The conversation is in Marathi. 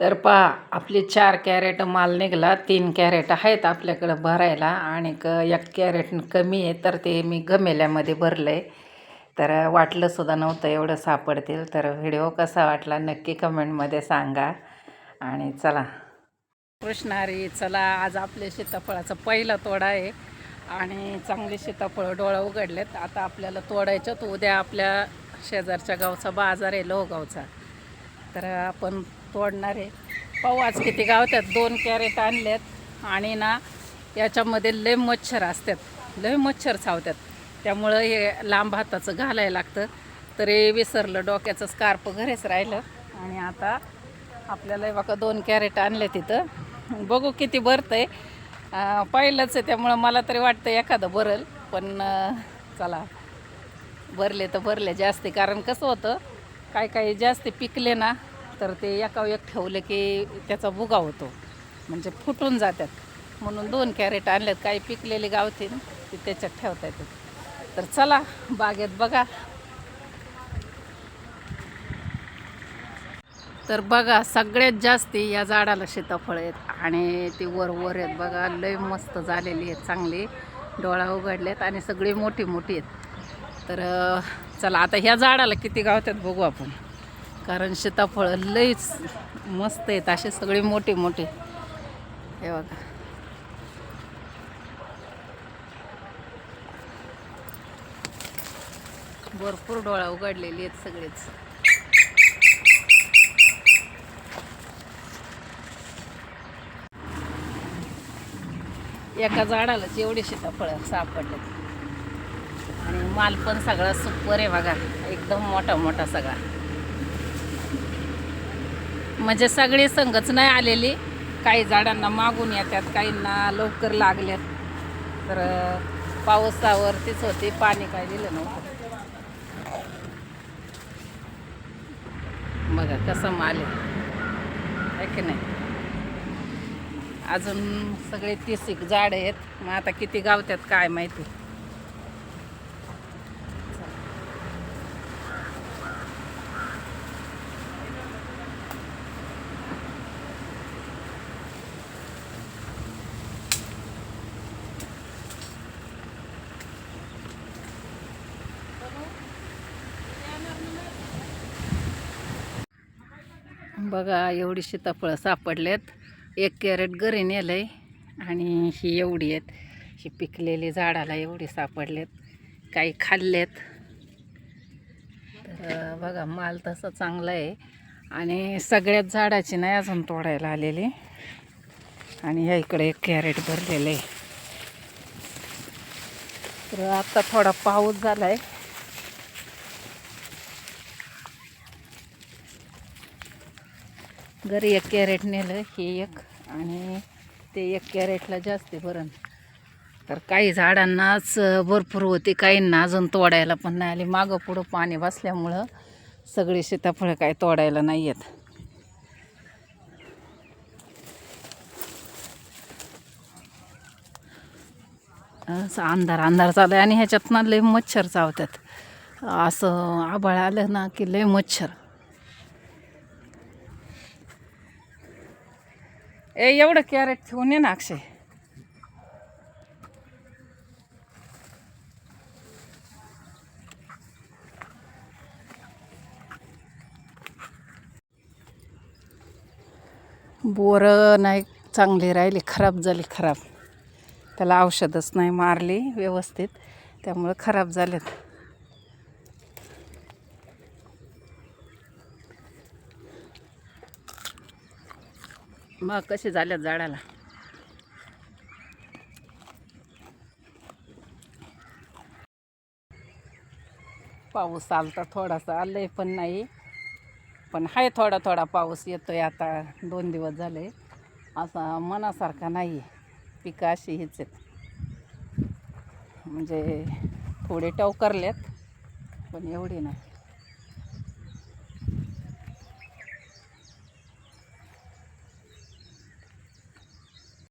तर पहा आपले चार कॅरेट माल निघाला. तीन कॅरेट आहेत आपल्याकडं भरायला आणि क एक कॅरेट कमी आहे तर ते मी गमेल्यामध्ये भरलं आहे तर वाटलंसुद्धा नव्हतं एवढं सापडतील तर व्हिडिओ कसा वाटला नक्की कमेंटमध्ये सांगा. आणि चला. कृष्णारी चला आज आपल्या सीताफळाचा पहिला तोडा आहे. आणि चांगले सीताफळं डोळा उघडलेत. आता आपल्याला तोडायच्यात उद्या आपल्या शेजारच्या गावचा बाजार आहे लोहगावचा. तर आपण तोडणार आहे. पाहू आज किती गावतात दोन कॅरेट आणलेत आणि ना याच्यामध्ये लय मच्छर असतात. लय मच्छर चावतात त्यामुळं हे लांब हाताचं घालायला लागतं. तरी विसरलं डोक्याचं स्कार्प घरीच राहिलं. आणि आता आपल्याला हे बघा दोन कॅरेट आणले तिथं. बघू किती भरतं आहे पहिलंच आहे त्यामुळं मला तरी वाटतं एखादं भरल. पण चला. भरले तर भरले जास्ती. कारण कसं होतं काय काही जास्ती पिकले ना तर ते एका एक ठेवलं की त्याचा बुगा होतो. म्हणजे फुटून जातात. म्हणून दोन कॅरेट आणल्यात. काही पिकलेले गावते ते त्याच्यात ठेवता येतात. तर चला बागेत बघा. तर बघा सगळ्यात जास्ती या झाडाला सीताफळ आहेत. आणि ती वर वर आहेत बघा. लय मस्त झालेली आहेत चांगली. डोळा उघडलेत आणि सगळी मोठी मोठी आहेत. तर चला आता ह्या झाडाला किती गावतात बघू आपण. कारण सीताफळ लईच मस्त आहेत असे सगळे मोठे मोठे. हे बघा. भरपूर डोळा उघडलेली आहेत सगळेच. एका झाडालाच एवढे सीताफळं सापडले आणि माल पण सगळा सुपर आहे बघा. एकदम मोठा मोठा सगळा. म्हणजे सगळी संगच नाही आलेली. काही झाडांना मागून येतात काहींना लवकर लागल्यात. तर पावसावरतीच होती पाणी काय दिलं नव्हतं. बघा कसं माल आहे. की नाही? अजून सगळे तीस एक झाड आहेत. मग आता किती गावतात काय माहिती. बघा एवढी सीताफळं सापडलेत. एक कॅरेट घरी नेलं आहे आणि ही एवढी आहेत. ही पिकलेली झाडाला एवढी सापडलेत. काही खाल्लेत. तर बघा माल तसा चांगला आहे. आणि सगळ्यात झाडाची नाही अजून तोडायला आलेली. आणि ह्या इकडे एक कॅरेट भरलेलं आहे. तर आता थोडा पाऊस झाला आहे घरी एक कॅरेट नेलं हे एक. आणि ते एक कॅरेटला जास्त भरण. तर काही झाडांनाच भरपूर होते काहींना अजून तोडायला पण नाही आले. मागं पुढं पाणी बसल्यामुळं सगळी सीताफळं काय तोडायला नाही आहेत असं अंधार अंधार चालू आहे. आणि ह्याच्यातनं लय मच्छर चावतात. असं आभाळ आलं ना की लय मच्छर. ए एवढं कॅरेट ठेवून ये ना अक्षय. बोरं नाही चांगले राहिले खराब झाले खराब. त्याला औषधच नाही मारली व्यवस्थित. त्यामुळं खराब झालेत. मग कसे झाल्यात झाडाला? पाऊस आलता थोडासा आलंय पण नाही. पण आहे थोडा थोडा पाऊस येतोय आता दोन दिवस झाले. असा मनासारखा नाही पिकं अशी हीच आहेत. म्हणजे थोडे टवकरलेत पण एवढी नाही.